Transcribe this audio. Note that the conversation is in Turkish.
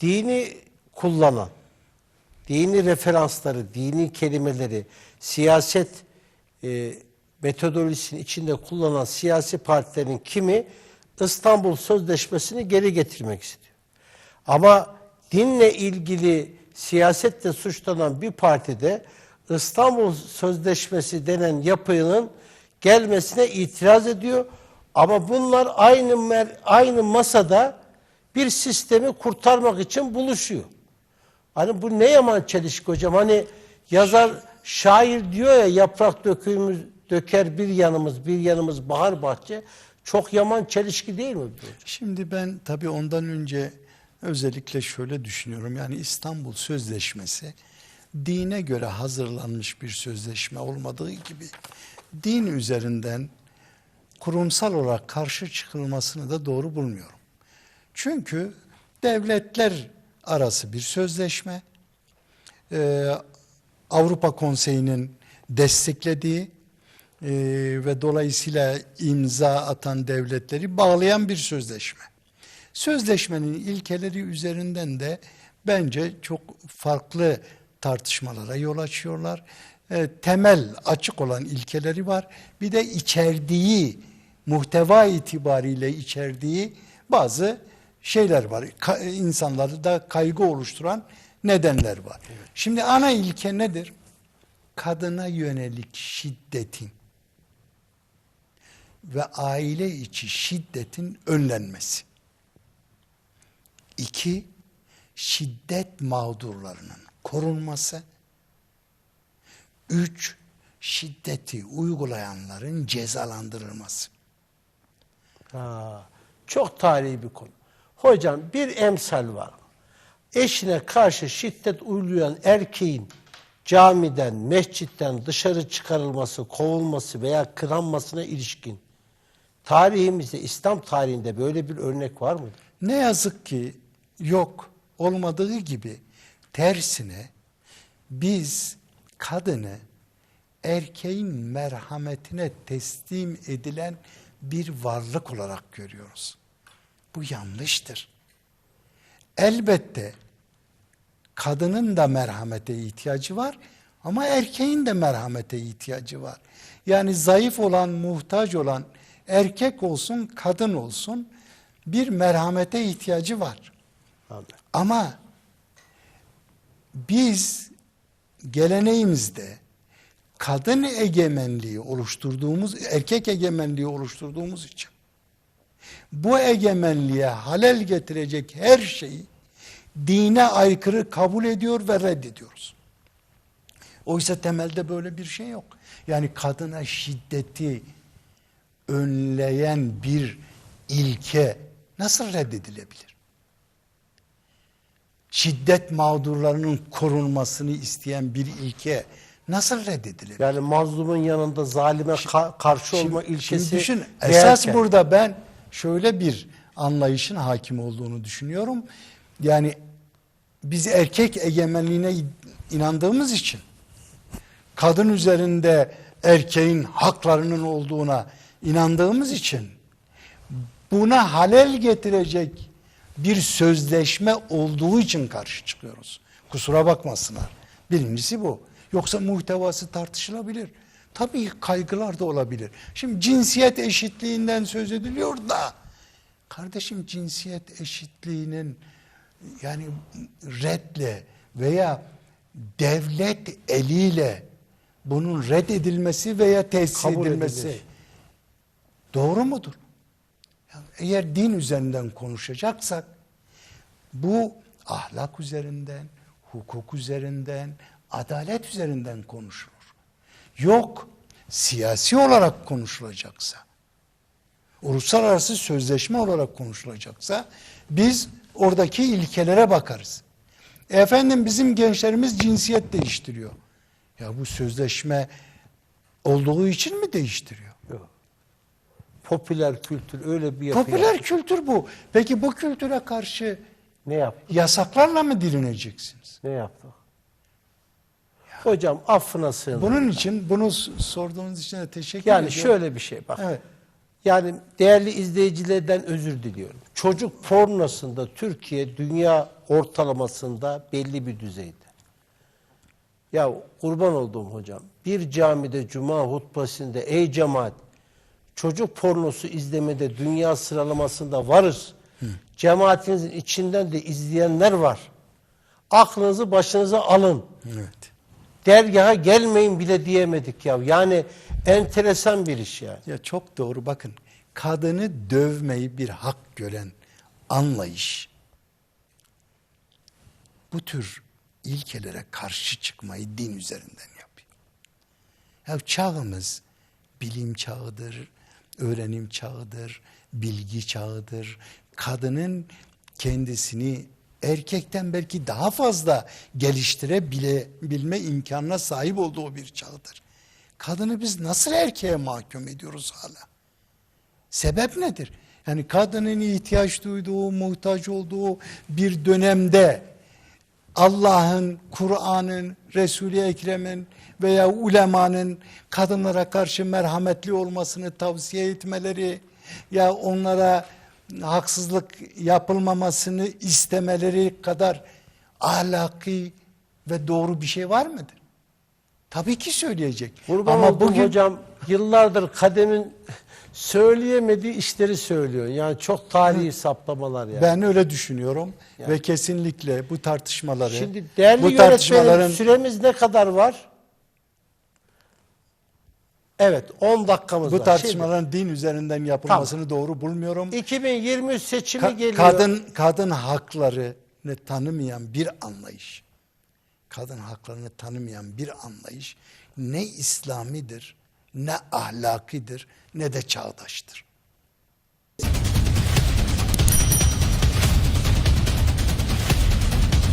dini kullanan, dini referansları, dini kelimeleri, siyaset e, metodolojisinin içinde kullanan siyasi partilerin kimi İstanbul Sözleşmesi'ni geri getirmek istiyor. Ama dinle ilgili siyasetle suçlanan bir partide İstanbul Sözleşmesi denen yapının gelmesine itiraz ediyor. Ama bunlar aynı mer- aynı masada bir sistemi kurtarmak için buluşuyor. Hani bu ne yaman çelişki hocam? Hani yazar şair diyor ya yaprak dökümüz döker bir yanımız bir yanımız bahar bahçe. Çok yaman çelişki değil mi? Şimdi ben tabii ondan önce özellikle şöyle düşünüyorum. Yani İstanbul Sözleşmesi dine göre hazırlanmış bir sözleşme olmadığı gibi din üzerinden kurumsal olarak karşı çıkılmasını da doğru bulmuyorum. Çünkü devletler arası bir sözleşme, Ee, Avrupa Konseyi'nin desteklediği e, ve dolayısıyla imza atan devletleri bağlayan bir sözleşme. Sözleşmenin ilkeleri üzerinden de bence çok farklı tartışmalara yol açıyorlar. E, temel açık olan ilkeleri var. Bir de içerdiği muhteva itibariyle içerdiği bazı şeyler var. Ka- insanları da kaygı oluşturan nedenler var. Şimdi ana ilke nedir? Kadına yönelik şiddetin ve aile içi şiddetin önlenmesi. İki, şiddet mağdurlarının korunması. Üç, şiddeti uygulayanların cezalandırılması. Ha, çok tarihi bir konu. Hocam bir emsal var. Eşine karşı şiddet uygulayan erkeğin camiden, mescitten dışarı çıkarılması, kovulması veya kınanmasına ilişkin tarihimizde, İslam tarihinde böyle bir örnek var mıdır? Ne yazık ki yok olmadığı gibi tersine biz kadını erkeğin merhametine teslim edilen bir varlık olarak görüyoruz. Bu yanlıştır. Elbette kadının da merhamete ihtiyacı var ama erkeğin de merhamete ihtiyacı var. Yani zayıf olan, muhtaç olan erkek olsun, kadın olsun bir merhamete ihtiyacı var. Anladım. Ama biz geleneğimizde kadın egemenliği oluşturduğumuz, erkek egemenliği oluşturduğumuz için bu egemenliğe halel getirecek her şeyi dine aykırı kabul ediyor ve reddediyoruz. Oysa temelde böyle bir şey yok. Yani kadına şiddeti önleyen bir ilke nasıl reddedilebilir? Şiddet mağdurlarının korunmasını isteyen bir ilke nasıl reddedilebilir? Yani mazlumun yanında zalime ka- karşı olma Şimdi- ilkesi Şimdi düşün, esas burada ben şöyle bir anlayışın hakim olduğunu düşünüyorum. Yani biz erkek egemenliğine inandığımız için kadın üzerinde erkeğin haklarının olduğuna inandığımız için buna halel getirecek bir sözleşme olduğu için karşı çıkıyoruz. Kusura bakmasınlar. Birincisi bu. Yoksa muhtevası tartışılabilir. Tabii kaygılar da olabilir. Şimdi cinsiyet eşitliğinden söz ediliyor da kardeşim cinsiyet eşitliğinin yani redle veya devlet eliyle bunun reddedilmesi veya tesis Kabul edilmesi edilir. doğru mudur? Yani eğer din üzerinden konuşacaksak bu ahlak üzerinden, hukuk üzerinden, adalet üzerinden konuşulur. Yok siyasi olarak konuşulacaksa, uluslararası sözleşme olarak konuşulacaksa biz oradaki ilkelere bakarız. Efendim bizim gençlerimiz cinsiyet değiştiriyor. Ya bu sözleşme olduğu için mi değiştiriyor? Yok. Popüler kültür öyle bir yapı Popüler yaptı. kültür bu. Peki bu kültüre karşı Ne yaptı? yasaklarla mı dilineceksiniz? Ne yaptı? Hocam affına sığınırım. Bunun için bunu sorduğunuz için de teşekkür yani ediyorum. şöyle bir şey bak. Evet. Yani değerli izleyicilerden özür diliyorum. Çocuk pornosunda Türkiye dünya ortalamasında belli bir düzeyde. Ya kurban olduğum hocam. Bir camide cuma hutbasında ey cemaat çocuk pornosu izlemede dünya sıralamasında varız. Cemaatinizin içinden de izleyenler var. Aklınızı başınıza alın. Evet. Dergaha gelmeyin bile diyemedik ya. Yani enteresan bir iş yani. Ya çok doğru bakın. Kadını dövmeyi bir hak gören anlayış bu tür ilkelere karşı çıkmayı din üzerinden yapıyor. Ya çağımız bilim çağıdır, öğrenim çağıdır, bilgi çağıdır. Kadının kendisini erkekten belki daha fazla geliştirebilme imkanına sahip olduğu bir çağdır. Kadını biz nasıl erkeğe mahkum ediyoruz hala? Sebep nedir? Yani kadının ihtiyaç duyduğu, muhtaç olduğu bir dönemde Allah'ın, Kur'an'ın, Resul-i Ekrem'in veya ulemanın kadınlara karşı merhametli olmasını tavsiye etmeleri ya onlara haksızlık yapılmamasını istemeleri kadar ahlaki ve doğru bir şey var mıdır? Tabii ki söyleyecek. Kurban Ama bugün hocam yıllardır kademin söyleyemediği işleri söylüyor. Yani çok tarihi saplamalar yani. Ben öyle düşünüyorum ve kesinlikle bu tartışmaları, Şimdi değerli bu tartışmaların süremiz ne kadar var? Evet 10 dakikamız bu var. tartışmaların din üzerinden yapılmasını doğru bulmuyorum. Şimdi 2023 seçimi Ka- geliyor. kadın kadın haklarını tanımayan bir anlayış, kadın haklarını tanımayan bir anlayış ne İslamidir, ne ahlakidir, ne de çağdaştır.